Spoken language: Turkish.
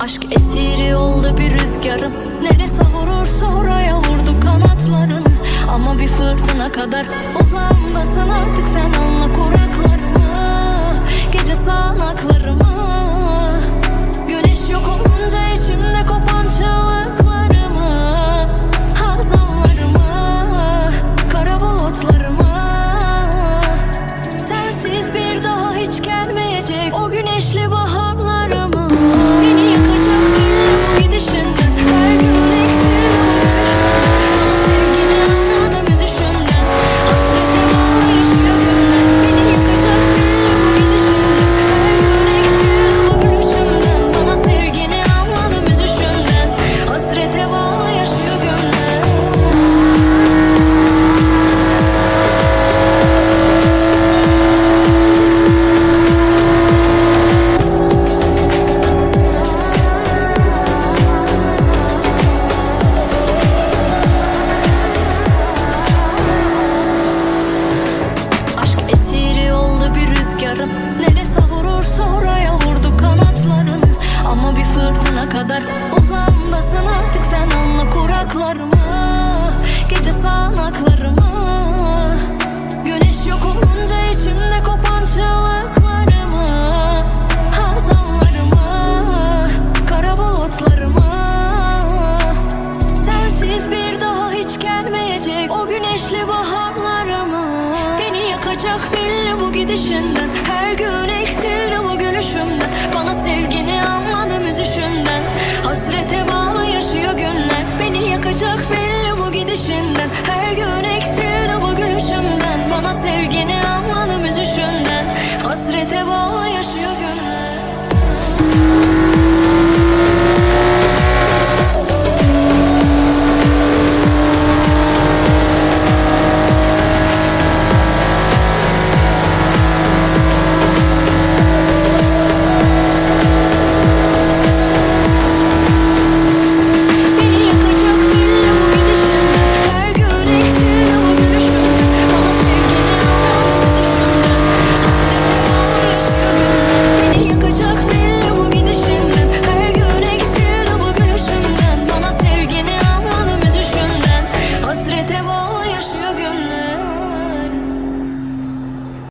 Aşk esiri oldu bir rüzgarım Neresi vurursa oraya vurdu kanatlarını Ama bir fırtına kadar uzağımdasın artık sen anla kuraklarımı kadar uzağımdasın artık sen anla kuraklarımı Gece sağanaklarımı Güneş yok olunca içimde kopan çığlıklarımı Hazanlarımı Kara bulutlarımı Sensiz bir daha hiç gelmeyecek o güneşli baharlarımı Beni yakacak belli bu gidişinden Her gün eksildi Yakacak belli bu gidişinden. Her gün